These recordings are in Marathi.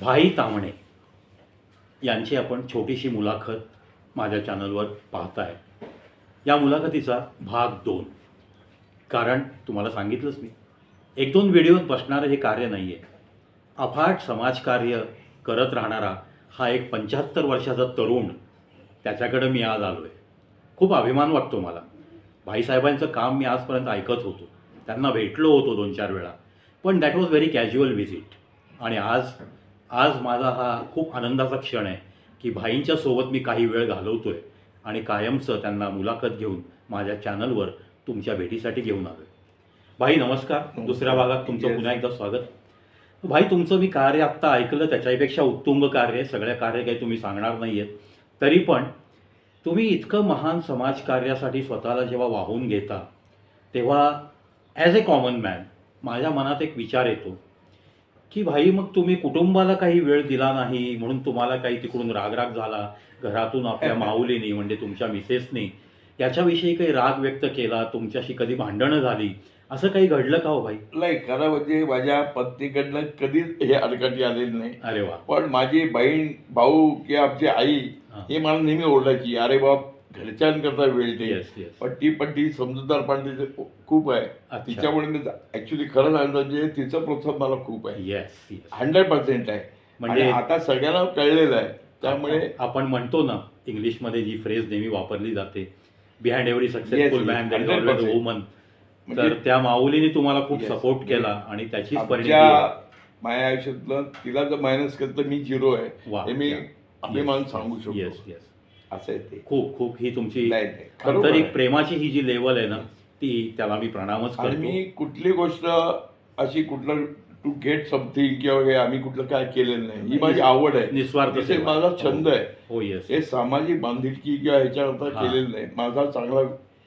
भाई तामणे यांची आपण छोटीशी मुलाखत माझ्या चॅनलवर पाहताय. या मुलाखतीचा भाग दोन. कारण तुम्हाला सांगितलंच मी एक दोन व्हिडिओत बसणारं हे कार्य नाही आहे अफाट समाजकार्य करत राहणारा हा एक पंच्याहत्तर वर्षाचा तरुण त्याच्याकडं मी आज आलो आहे खूप अभिमान वाटतो मला. भाईसाहेबांचं काम मी आजपर्यंत ऐकत होतो. त्यांना भेटलो होतो दोन चार वेळा. पण that was very casual visit आणि आज आज माझा हा खूप आनंदाचा क्षण आहे की भाईंच्या सोबत मी काही वेळ घालवतो आहे आणि कायमचं त्यांना मुलाखत घेऊन माझ्या चॅनलवर तुमच्या भेटीसाठी घेऊन आलो आहे भाई नमस्कार. दुसऱ्या भागात तुमचं. पुन्हा एकदा स्वागत. भाई तुमचं मी कार्य आत्ता ऐकलं त्याच्यापेक्षा उत्तुंग कार्य आहे सगळ्या कार्य काही तुम्ही सांगणार नाही आहेत तरी पण तुम्ही इतकं महान समाजकार्यासाठी स्वतःला जेव्हा वाहून घेता तेव्हा ॲज ए कॉमन मॅन माझ्या मनात एक विचार येतो. की भाई मग तुम्ही कुटुंबाला काही वेळ दिला नाही म्हणून तुम्हाला काही तिकडून रागराग झाला घरातून आपल्या माऊलीनी म्हणजे तुमच्या मिसेसनी याच्याविषयी काही राग व्यक्त केला तुमच्याशी कधी भांडणं झाली असं काही घडलं का हो भाई? नाही खरं म्हणजे माझ्या पत्नीकडनं कधीच हे अडकटी आलेली नाही. अरे वा. पण माझी बहीण भाऊ किंवा आमची आई हा. मला नेहमी ओरडायची अरे बाप घरच्यांकरता वेळ येस पण ती पण ती समजूतदार पण तिचे खूप आहे अच्छा. तिच्यामुळे मी ऍक्च्युली खरं सांगतो म्हणजे तिचं प्रोत्साहन मला खूप आहे येस येस हंड्रेड पर्सेंट आहे म्हणजे- म्हणजे आता सगळ्यांना कळलेलं आहे त्यामुळे आपण म्हणतो ना इंग्लिशमध्ये जी फ्रेज नेहमी वापरली जाते behind every successful yes, man that 100%. Woman तर त्या माऊलीने तुम्हाला खूप Yes. सपोर्ट केला आणि त्याचीच परिणिती आमच्या आहे. माझ्या आयुष्यातलं तिला जर मायनस केलं तर मी झिरो आहे वा. हे मी Yeah. अभिमान सांगू शकतो येस येस असं आहे ते. खूप खूप ही तुमची नाही, नाही. खरोखर आंतरिक आहे. प्रेमाची ही जी लेवल आहे ना ती त्याला मी प्रणामच आणि करतो. मी कुठली गोष्ट अशी कुठलं टू गेट समथिंग किंवा हे आम्ही कुठलं काय केलेलं नाही. ही माझी आवड आहे. निस्वार्थ सेवा. माझा छंद आहे. हो येस हे सामाजिक बांधिलकी किंवा ह्याच्याकरता हा. केलेलं नाही. माझा चांगला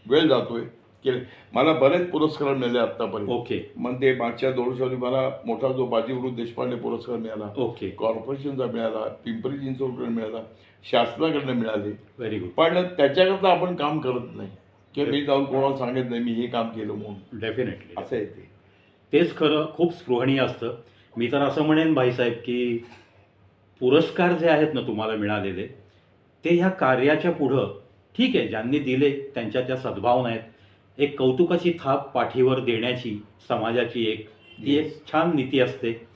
वेळ जातोय. केले मला बरेच पुरस्कार मिळाले आतापर्यंत ओके. मग ते मागच्या दोन वर्षांनी मला मोठा जो बाजीवृद्ध देशपांडे पुरस्कार मिळाला ओके. कॉर्पोरेशनचा मिळाला पिंपरी चिंचवडकडे मिळाला. शासनाकडनं मिळाले. व्हेरी गुड पण त्याच्याकरता आपण काम करत नाही. की मी जाऊन कोणाला सांगत नाही मी हे काम केलं म्हणून. डेफिनेटली असं आहे ते. तेच खरं खूप स्पृहणीय असतं. मी तर असं म्हणेन भाईसाहेब की पुरस्कार जे आहेत ना तुम्हाला मिळालेले ते ह्या कार्याच्या पुढं ठीक आहे ज्यांनी दिले त्यांच्या त्या सद्भावना आहेत. एक कौतुकाची थाप पाठीवर देण्याची समाजाची एक ती एक छान नीती असते.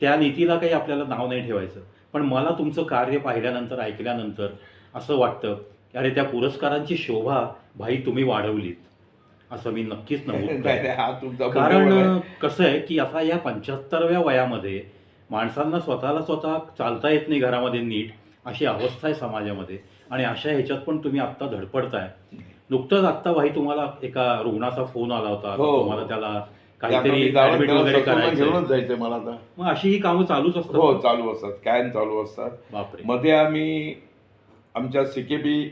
त्या नीतीला काही आपल्याला नाव नाही ठेवायचं. पण मला तुमचं कार्य पाहिल्यानंतर ऐकल्यानंतर असं वाटतं की अरे त्या पुरस्कारांची शोभा भाई तुम्ही वाढवलीत. असं मी नक्कीच नमूद बरोबर कारण. कसं आहे की आता या पंच्याहत्तरव्या वयामध्ये माणसांना स्वतःला स्वतः चालता येत नाही घरामध्ये नीट अशी अवस्था आहे समाजामध्ये. आणि अशा ह्याच्यात पण तुम्ही आत्ता धडपडताय. नुकतंच आत्ता भाई तुम्हाला एका रुग्णाचा फोन आला होता. हो. तुम्हाला त्याला काहीतरी वगैरे करायचं घेऊनच जायचं मला आता. मग अशी ही कामं चालूच हो असतात चालू असतात. कायम चालू असतात. बापरे. मध्ये आम्ही आमच्या सीकेबी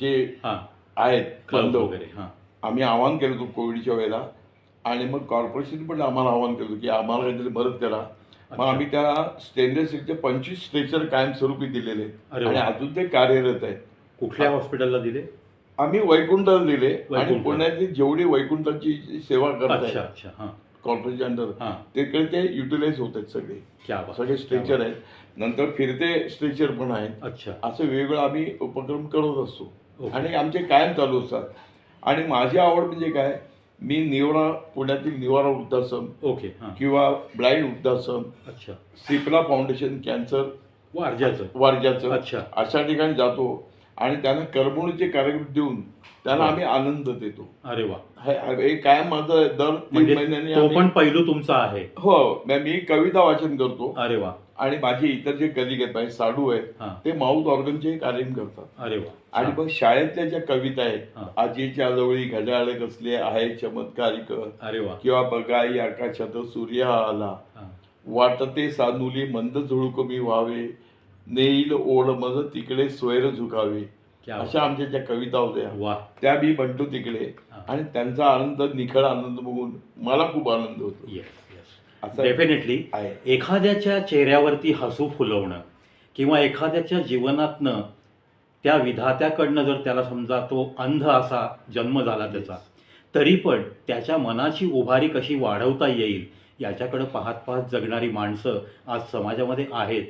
जे हा. आहेत क्लब वगैरे हा. आम्ही आवाहन केलं होतं कोविडच्या वेळेला. आणि मग कॉर्पोरेशन पण आम्हाला आवाहन केलं होतं की आम्हाला काहीतरी मदत करा. मग अच्छा. आम्ही त्या स्टेनलेस स्टीलचे पंचवीस स्ट्रेचर कायमस्वरूपी दिलेले आहेत. अरे आणि वा. अजून ते कार्यरत आहेत. कुठल्या हॉस्पिटलला दिले? आम्ही वैकुंठाला दिले आणि वैकुंठ. पुण्यातली जेवढी वैकुंठाची सेवा करत अच्छा आहेत अच्छा हा. कॉर्पोरेशन अंडर हा. तिकडे ते युटिलाइज होत आहेत सगळे. क्या बात. सगळे स्ट्रेचर आहेत. नंतर फिरते स्ट्रेचर पण आहेत. अच्छा. असं वेगवेगळं आम्ही उपक्रम करत असतो. ओके. आणि आमचे कायम चालू असतात. आणि माझी आवड म्हणजे काय? मी निवारा पुण्यातील निवारा वृद्धाश्रम ओके हा. किंवा ब्लाइंड वृद्धाश्रम अच्छा. सिप्ला फाउंडेशन कॅन्सर वारज्याचं. वारज्याचं. अच्छा. अशा ठिकाणी जातो. आणि त्यांना करमणुकीचे कार्यक्रम देऊन त्यांना आम्ही आनंद देतो. अरे वा. हे हे कायम माझं दर तीन म्हणजे महिन्यांनी तो आम्ही- पण पैलू तुमचा आहे. हो म- मी कविता वाचन करतो. अरे वा. आणि माझे इतर जे कलिग आहेत माझे साडू आहेत हा. ते माउथ ऑर्गनचे कार्यक्रम करतात. अरे वा. आणि. मग शाळेतल्या ज्या कविता आहेत हा. आजीच्या जवळी घड्याळे कसले आहे चमत्कारिक अरे वा. किंवा बघाई आकाशात सूर्य हा आला. हा. वाटते सानुली मंद झुळूक मी व्हावे. नेईल ओढ मज तिकडे स्वैर झुकावे. अशा आमच्या ज्या कविता होत्या त्या मी म्हणतो तिकडे. आणि त्यांचा आनंद निखळ आनंद बघून मला खूप आनंद होतो. येस येस असं डेफिनेटली एखाद्याच्या चेहऱ्यावरती हसू फुलवणं किंवा एखाद्याच्या जीवनातनं त्या विधात्याकडनं जर त्याला समजा तो अंध असा जन्म झाला त्याचा तरी पण त्याच्या मनाची उभारी कशी वाढवता येईल याच्याकडं पाहत पाहत जगणारी माणसं आज समाजामध्ये आहेत.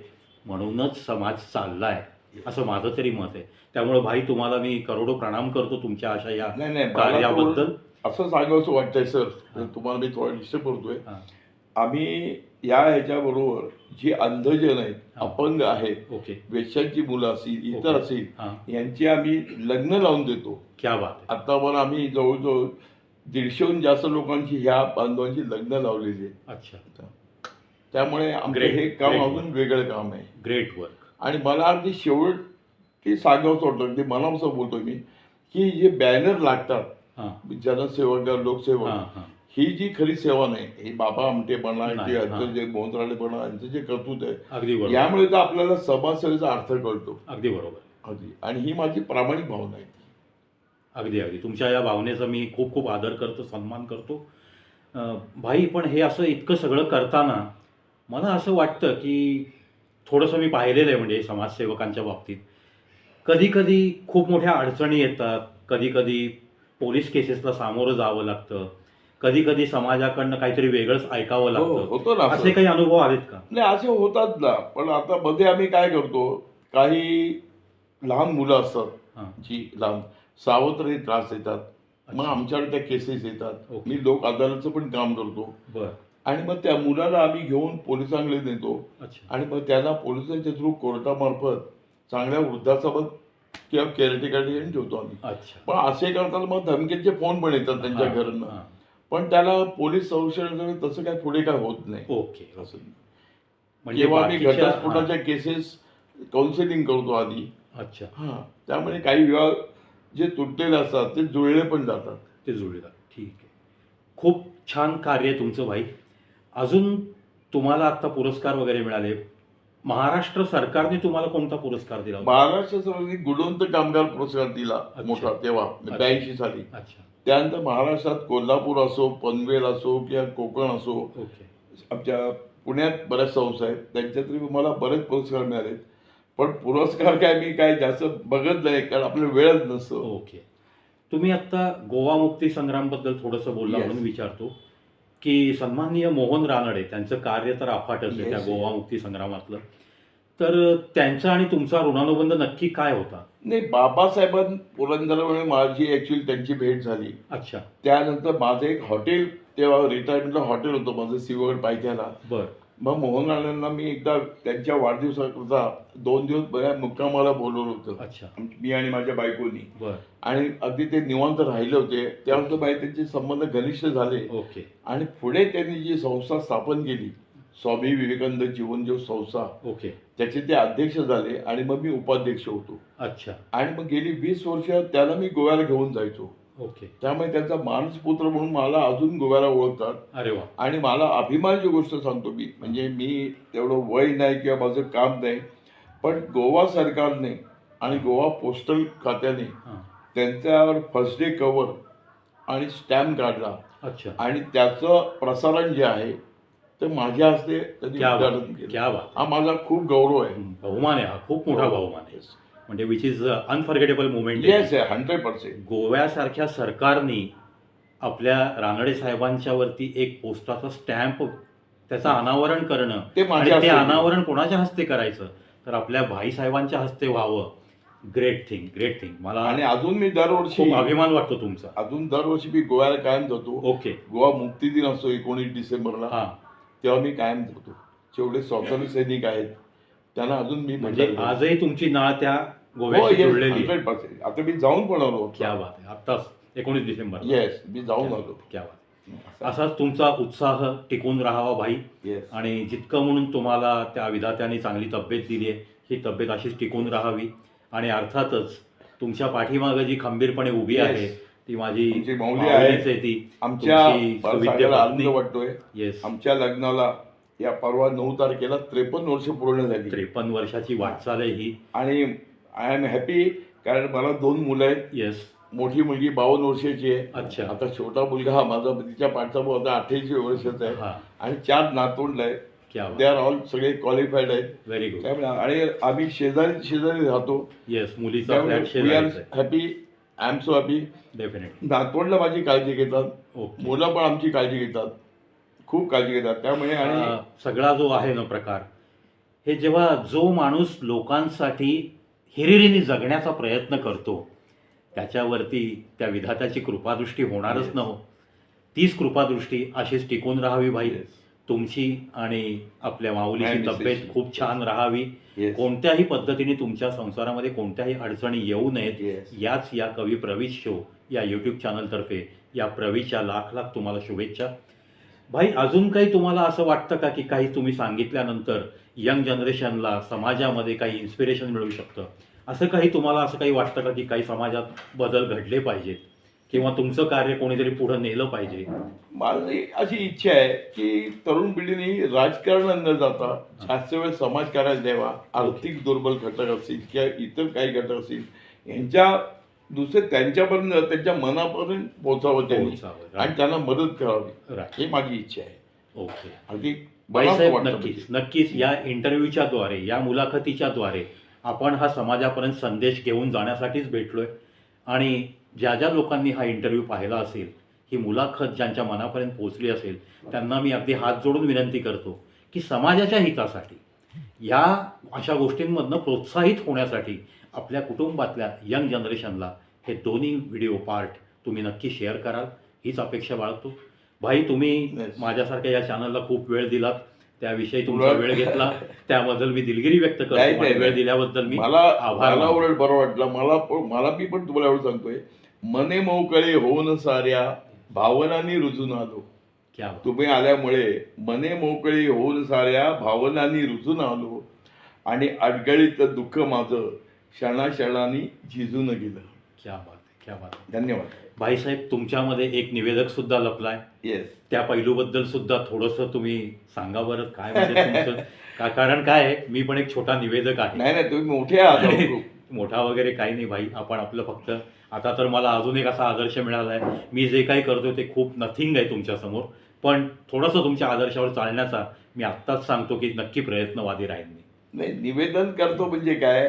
म्हणूनच समाज चालला आहे असं माझं तरी मत आहे. त्यामुळं भाई तुम्हाला मी करोडो प्रणाम करतो तुमच्या अशा या नाही नाही मला कार्याबद्दल. तो असं सांगावंसं वाटतंय सर. तुम्हाला मी थोडा डिस्टर्ब करतोय. हां. आम्ही या ह्याच्याबरोबर जी अंधजन आहेत हा. अपंग आहेत ओके. वेश्यांची मुलं असतील इतर ओके. असतील हां. यांची आम्ही लग्न लावून देतो. क्या बात आहे. आतावर आम्ही जवळजवळ दीडशेहून जास्त लोकांची ह्या बांधवांची लग्न लावलेली आहेत. अच्छा. त्यामुळे आमचं Great, हे काम great. अजून वेगळं काम आहे. ग्रेट वर्क आणि मला अगदी शेवटी सांगावंसं वाटतं ते मनापासून बोलतो मी की जे बॅनर लागतात हां. जनसेवक लोकसेवक हां जी खरी सेवा नाही ही बाबा आमटे नाही, हां. यांचं जे मोहनराळे म्हणा यांचं जे कर्तृत्व आहे अगदी बरोबर. यामुळे तर आपल्याला समाजसेवेचा अर्थ कळतो. अगदी बरोबर. अगदी. आणि ही माझी प्रामाणिक भावना आहे. अगदी अगदी. तुमच्या या भावनेचा मी खूप खूप आदर करतो सन्मान करतो. अं, भाई पण हे असं इतकं सगळं करताना मला असं वाटतं की थोडंसं मी पाहिलेलं आहे म्हणजे समाजसेवकांच्या बाबतीत. कधी कधी खूप मोठ्या अडचणी येतात. कधी कधी पोलीस केसेसला सामोरं जावं लागतं. कधी कधी समाजाकडनं काहीतरी वेगळंच ऐकावं हो, लागतं. होतं ना असे. काही अनुभव आलेत का? नाही असे होतात ना. पण आता मध्ये आम्ही काय करतो काही लहान मुलं असतात. जी लहान सावत्रही त्रास देतात. मग. आमच्याकडे त्या केसेस येतात. मी लोक अदालतचं पण काम करतो. बरं. आणि मग त्या मुलाला आम्ही घेऊन पोलिसांकडे नेतो. अच्छा. आणि मग त्यांना पोलिसांच्या थ्रू कोर्टामार्फत चांगल्या वृद्धासोबत किंवा केअरटेकर ठेवतो आम्ही. अच्छा. पण असे करताना मग धमकीचे फोन पण येतात त्यांच्या घरनं. पण त्याला पोलीस संरक्षण तसं काय पुढे काय होत नाही. ओके. असं म्हणजे किंवा आम्ही घटस्फोटाच्या केसेस काउन्सिलिंग करतो आधी. अच्छा. हां. त्यामुळे काही विवाह जे तुटलेले असतात ते जुळले पण जातात. ते जुळतात ठीक आहे. खूप छान कार्य तुमचं भाई. अजून तुम्हाला आत्ता पुरस्कार वगैरे मिळाले. महाराष्ट्र सरकारने तुम्हाला कोणता पुरस्कार दिला होता? महाराष्ट्र सरकारने गुणवंत कामगार पुरस्कार दिला अच्छा. मोठा तेव्हा. ब्याऐंशी साली. अच्छा. त्यानंतर महाराष्ट्रात कोल्हापूर असो पनवेल असो किंवा कोकण असो ओके. आमच्या पुण्यात बऱ्याच संस्था आहेत. त्यांच्यात तरी मला बरेच पुरस्कार मिळालेत. पण पुरस्कार काय मी काय जास्त बघत नाही कारण आपल्याला वेळच नसतो. ओके. तुम्ही आत्ता गोवा मुक्ती संग्रामबद्दल थोडंसं बोलला Yes. म्हणून विचारतो. की सन्माननीय मोहन रानडे त्यांचं कार्य तर आहे Yes, त्या. गोवा मुक्ती संग्रामातलं तर त्यांचा आणि तुमचा ऋणानुबंध नक्की काय होता? नाही बाबासाहेबां पुरंदरमुळे माझी ॲक्च्युली त्यांची भेट झाली. अच्छा. त्यानंतर माझं एक हॉटेल तेव्हा रिटायरमेंटला हॉटेल होतं माझं सिवगड पायथ्याला. बर. मग मोहन राणांना मी एकदा त्यांच्या वाढदिवसाकरता दोन दिवस बऱ्या मुक्कामाला बोलवलं होतं. अच्छा. मी आणि माझ्या बायकोनी. बर. आणि अगदी ते निवांत राहिले होते. त्यानंतर बाई त्यांचे संबंध घनिष्ठ झाले. ओके. आणि पुढे त्यांनी जी संस्था स्थापन केली स्वामी विवेकानंद जीवनजीव संस्था ओके. त्याचे ते अध्यक्ष झाले आणि मग मी उपाध्यक्ष होतो. अच्छा. आणि मग गेली वीस वर्ष त्याला मी गोव्याला घेऊन जायचो. ओके. त्यामुळे त्यांचा मानसपुत्र म्हणून मला अजून गोव्याला ओळखतात. अरे वा. आणि मला अभिमानाची गोष्ट सांगतो मी. म्हणजे मी तेवढं वय नाही किंवा माझं काम नाही. पण गोवा सरकारने आणि गोवा पोस्टल खात्याने हां. त्यांच्यावर फर्स्ट डे कवर आणि स्टॅम्प काढला. अच्छा. आणि त्याचं प्रसारण जे आहे ते माझ्या हस्ते त्यांनी क्या उद्घाटन केलं. हा माझा खूप गौरव आहे. बहुमान आहे हा. खूप मोठा बहुमान आहे. म्हणजे which is unforgettable movement yes hundred percent गोव्यासारख्या सरकारने आपल्या रानडे साहेबांच्या वरती एक पोस्टाचा स्टॅम्प त्याचं अनावरण करणं ते आणि ते हस्ते. अनावरण कोणाच्या हस्ते करायचं? तर आपल्या भाई साहेबांच्या हस्ते व्हावं. ग्रेट थिंग ग्रेट थिंग मला आणि अजून मी दरवर्षी अभिमान वाटतो तुमचा. अजून दरवर्षी मी गोव्याला कायम जातो. ओके गोवा मुक्ती दिन असतो एकोणीस डिसेंबरला. हा. तेव्हा मी कायम जातो. जेवढे स्वातंत्र्य सैनिक आहेत त्यांना अजून मी म्हणजे आजही तुमची नाळ त्या गोव्याशी जोडलेली आहे. हंड्रेड पर्सेंट आता मी जाऊन पण आलो क्या बात आहे. आत्ताच एकोणीस डिसेंबर. येस मी जाऊन आलो. क्या बात असाच तुमचा उत्साह टिकून राहावा भाई. येस आणि जितकं म्हणून तुम्हाला त्या विधात्याने चांगली तब्येत दिली आहे ही तब्येत अशीच टिकून राहावी. आणि अर्थातच तुमच्या पाठीमागं जी खंबीरपणे उभी Yes. आहे ती माझी तुमची माऊली आहे. माऊलीच आहे ती. आमच्या तुमची सुविद्य आनंद पत्नी. वाटतोय. येस आमच्या लग्नाला या परवा नऊ तारखेला त्रेपन्न वर्ष पूर्ण झाली. त्रेपन्न वर्षाची वाटचाल आहे ही. आणि आय एम हॅपी कारण मला दोन मुलं आहेत. येस मोठी मुलगी बावन्न वर्षाची आहे. अच्छा. आता छोटा मुलगा हा माझा तिच्या पाठचा भाऊ आता अठ्ठ्याऐंशी वर्षाचा आहे. हा. आणि चार नातवंड आहेत. क्या दे आर ऑल सगळे क्वालिफाईड आहेत. व्हेरी गुड त्यामुळे आणि आम्ही शेजारी शेजारी राहतो. येस मुलीचा फ्लॅट शेजारीच आहे. Happy I am so happy definitely नातवंडला माझी काळजी घेतात. ओके मुलं पण आमची काळजी घेतात. खूप काळजी घेतात. त्यामुळे आणि सगळा जो आहे ना प्रकार हे जेव्हा जो माणूस लोकांसाठी हिरिरीने जगण्याचा प्रयत्न करतो त्याच्यावरती त्या विधात्याची कृपादृष्टी होणारच Yes. न हो तीच कृपादृष्टी अशीच टिकून राहावी भाई Yes. तुमची आणि आपल्या माऊलीची तब्येत. खूप छान राहावी Yes. कोणत्याही पद्धतीने तुमच्या संसारामध्ये कोणत्याही अडचणी येऊ नयेत Yes. याच या कवी प्रवीश शो या यूट्यूब चॅनलतर्फे या प्रवीच्या लाख लाख तुम्हाला शुभेच्छा भाई अजून काही तुम्हाला असं वाटतं का की काही तुम्ही सांगितल्यानंतर यंग जनरेशनला समाजामध्ये काही इन्स्पिरेशन मिळू शकतं. असं काही तुम्हाला असं काही वाटतं का की काही समाजात बदल घडले पाहिजेत? किंवा तुमचं कार्य कोणीतरी पुढं नेलं पाहिजे? माझी अशी इच्छा आहे की तरुण पिढीने राजकारण न जाता जास्त वेळ समाजकार्यात द्यावा. आर्थिक दुर्बल घटक असतील किंवा इतर काही घटक असतील यांच्या दुसरे त्यांच्यापर्यंत त्यांच्या मनापर्यंत पोहोचावं त्यांनी. आणि त्यांना मदत करावी. ही माझी इच्छा आहे. ओके. अगदी बाईसाहेब नक्कीच म्हणजे. नक्कीच या इंटरव्ह्यूच्या द्वारे या मुलाखतीच्या द्वारे आपण हा समाजापर्यंत संदेश घेऊन जाण्यासाठीच भेटलोय. आणि ज्या ज्या लोकांनी हा इंटरव्ह्यू पाहिला असेल ही मुलाखत ज्यांच्या मनापर्यंत पोहोचली असेल त्यांना मी अगदी हात जोडून विनंती करतो की समाजाच्या हितासाठी या अशा गोष्टींमधनं प्रोत्साहित होण्यासाठी आपल्या कुटुंबातल्या यंग जनरेशनला हे दोन्ही व्हिडिओ पार्ट तुम्ही नक्की शेअर कराल. हीच अपेक्षा बाळगतो. भाई तुम्ही. माझ्यासारख्या या चॅनलला खूप वेळ दिलात त्याविषयी तुमचा वेळ घेतला त्याबद्दल मी दिलगिरी व्यक्त करतो वेळ. दिल्याबद्दल मी मला आभार. उलट बरं वाटलं मला मला मी पण तुम्हाला एवढं सांगतोय मने मोकळे होऊन साऱ्या भावनांनी रुजून आलो. तुम्ही आल्यामुळे मने मोकळी होऊन साऱ्या भावनांनी रुजून आलो आणि अडगळीत दुःख माझं क्षणाक्षणाने झिजून गेलं क्या बात क्या बात. धन्यवाद भाईसाहेब तुमच्यामध्ये एक निवेदक सुद्धा लपलाय. येस त्या पैलूबद्दल सुद्धा थोडंसं तुम्ही सांगा बरं काय म्हणजे तुमचं? का कारण काय आहे मी पण एक छोटा निवेदक आहे. नाही नाही तुम्ही मोठे आहात आणि खूप. मोठा वगैरे काही नाही भाई आपण आपलं फक्त आता तर मला अजून एक असा आदर्श मिळाला आहे मी जे काही करतो ते खूप नथिंग आहे तुमच्यासमोर पण थोडंसं तुमच्या आदर्शावर चालण्याचा मी आत्ताच सांगतो की नक्की प्रयत्नवादी राहीन मी. नाही निवेदन करतो म्हणजे काय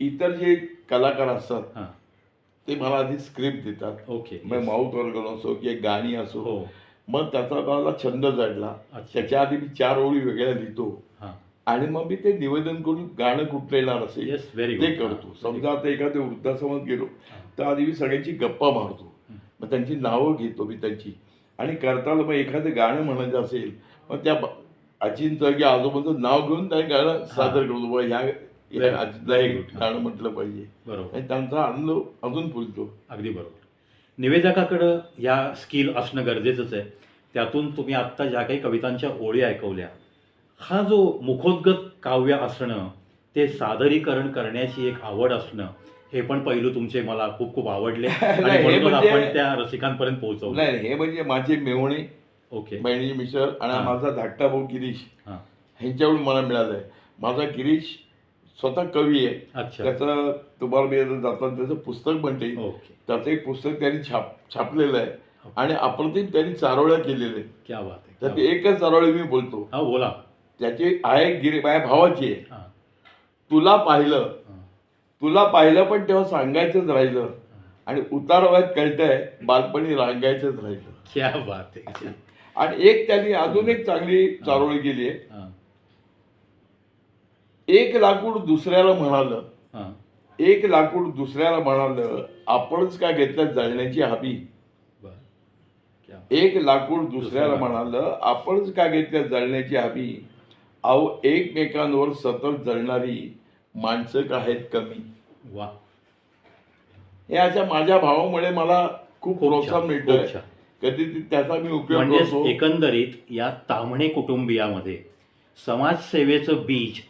इतर जे कलाकार असतात हां. ते मला आधी स्क्रिप्ट देतात. ओके मग माउथ ऑर्गन असो किंवा गाणी असो. हो. मग त्याचा मला छंद जडला अच्छा. त्याच्या आधी मी चार ओळी वेगळ्या लिहितो. हां. आणि मग मी ते निवेदन करून गाणं कुठलं येणार असेल येस व्हेरी ते करतो. समजा आता एखाद्या वृद्धाश्रमात गेलो तर आधी मी सगळ्यांची गप्पा मारतो. मग त्यांची नावं घेतो मी त्यांची. आणि करताना मग एखादं गाणं म्हणायचं असेल मग त्या ब- आजींचं आजोबांचं नाव घेऊन त्या गाणं सादर करतो. ह्या ह्या आजीला एक गाणं म्हटलं पाहिजे. बरोबर. आणि त्यांचा आनंद अजून फुलतो. अगदी बरोबर. निवेदकाकडं या स्किल असणं गरजेचंच आहे. त्यातून तुम्ही आत्ता ज्या काही कवितांच्या ओळी ऐकवल्या हा जो मुखोद्गत काव्य असणं ते सादरीकरण करण्याची एक आवड असणं हे पण पैलू तुमचे मला खूप खूप आवडले. आणि नाही, म्हणूनच म्हणजे- आपण त्या रसिकांपर्यंत पोहोचवलं. नाही हे म्हणजे माझे मेवणे ओके. बहिणी मिस्टर आणि. माझा धाकटा भाऊ गिरीश. हां. ह्यांच्याकडून मला मिळालंय. माझा गिरीश स्वतः कवी आहे. अच्छा. त्याचं तुम्हाला मी जाताना त्याचं पुस्तक बनते ओके. त्याचं एक पुस्तक त्यांनी छाप छापलेलं आहे. आणि अप्रतिम त्यांनी चारोळ्या केलेल्या आहेत. क्या बात आहे. बात. एकच चारोळी मी बोलतो. हा बोला. त्याची आहे गिरी माझ्या भावाची आहे. तुला पाहिलं. तुला पाहिलं पण तेव्हा सांगायचंच राहिलं. आणि उतारवयात कळतंय बालपणी रांगायचंच राहिलं. क्या बात आहे. आणि एक त्यांनी अजून एक चांगली चारोळी केली आहे. एक लाकूड दुसऱ्याला म्हणालं हां. एक लाकूड दुसऱ्याला म्हणालं आपणच का घेतलं जळण्याची हवी बरं. क्या एक लाकूड दुसऱ्याला म्हणालं आपणच का घेतलं जळण्याची हवी अहो एकमेकांवर सतत जळणारी माणसं का आहेत कमी? वा. हे अशा माझ्या भावामुळे मला खूप खूप प्रोत्साहन छान, मिळतोय. खूप छान. कधी ती- त्याचा मी उपयोग म्हणजे करतो. एकंदरीत या ताम्हणे कुटुंबियामध्ये समाजसेवेचं बीज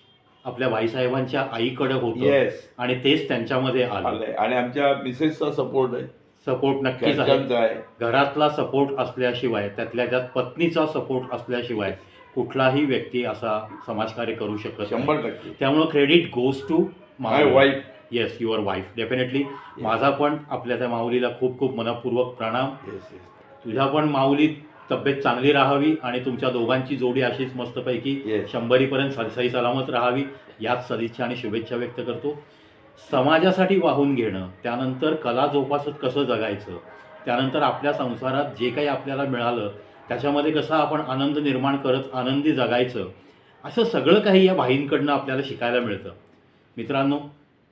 आपल्या भाईसाहेबांच्या आईकडे होतं. Yes. आणि तेच त्यांच्यामध्ये आलं. आलंय. आणि आमच्या मिसेसचा सपोर्ट आहे. सपोर्ट नक्कीच आहे. घरच्यांचा आहे. घरातला सपोर्ट असल्याशिवाय त्यातल्या त्यात पत्नीचा सपोर्ट असल्याशिवाय कुठलाही व्यक्ती असा समाजकार्य करू शकत नाही. शंभर टक्के. त्यामुळं credit goes to my wife yes your wife definitely माझा पण आपल्या त्या माऊलीला खूप खूप मनपूर्वक प्रणाम. तुझ्या पण माऊली तब्येत चांगली राहावी आणि तुमच्या दोघांची जोडी अशीच मस्तपैकी Yes. शंभरीपर्यंत स- सही सलामत राहावी याच सदिच्छा आणि शुभेच्छा व्यक्त करतो. समाजासाठी वाहून घेणं त्यानंतर कला जोपासत कसं जगायचं त्यानंतर आपल्या संसारात जे काही आपल्याला मिळालं त्याच्यामध्ये कसं आपण आनंद निर्माण करत आनंदी जगायचं असं सगळं काही या बाईंकडनं आपल्याला शिकायला मिळतं. मित्रांनो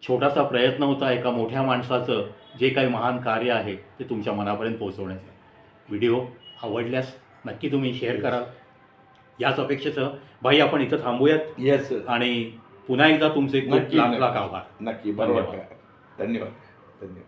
छोटासा प्रयत्न होता एका मोठ्या माणसाचं जे काही महान कार्य आहे ते तुमच्या मनापर्यंत पोहोचवण्याचं. व्हिडिओ आवडल्यास नक्की तुम्ही शेअर कराल. याच अपेक्षेचं भाई आपण इथं थांबूयात. येस आणि पुन्हा एकदा तुमचे खूप नक्की लाख लाख आभार. नक्की. बरोबर. धन्यवाद. धन्यवाद.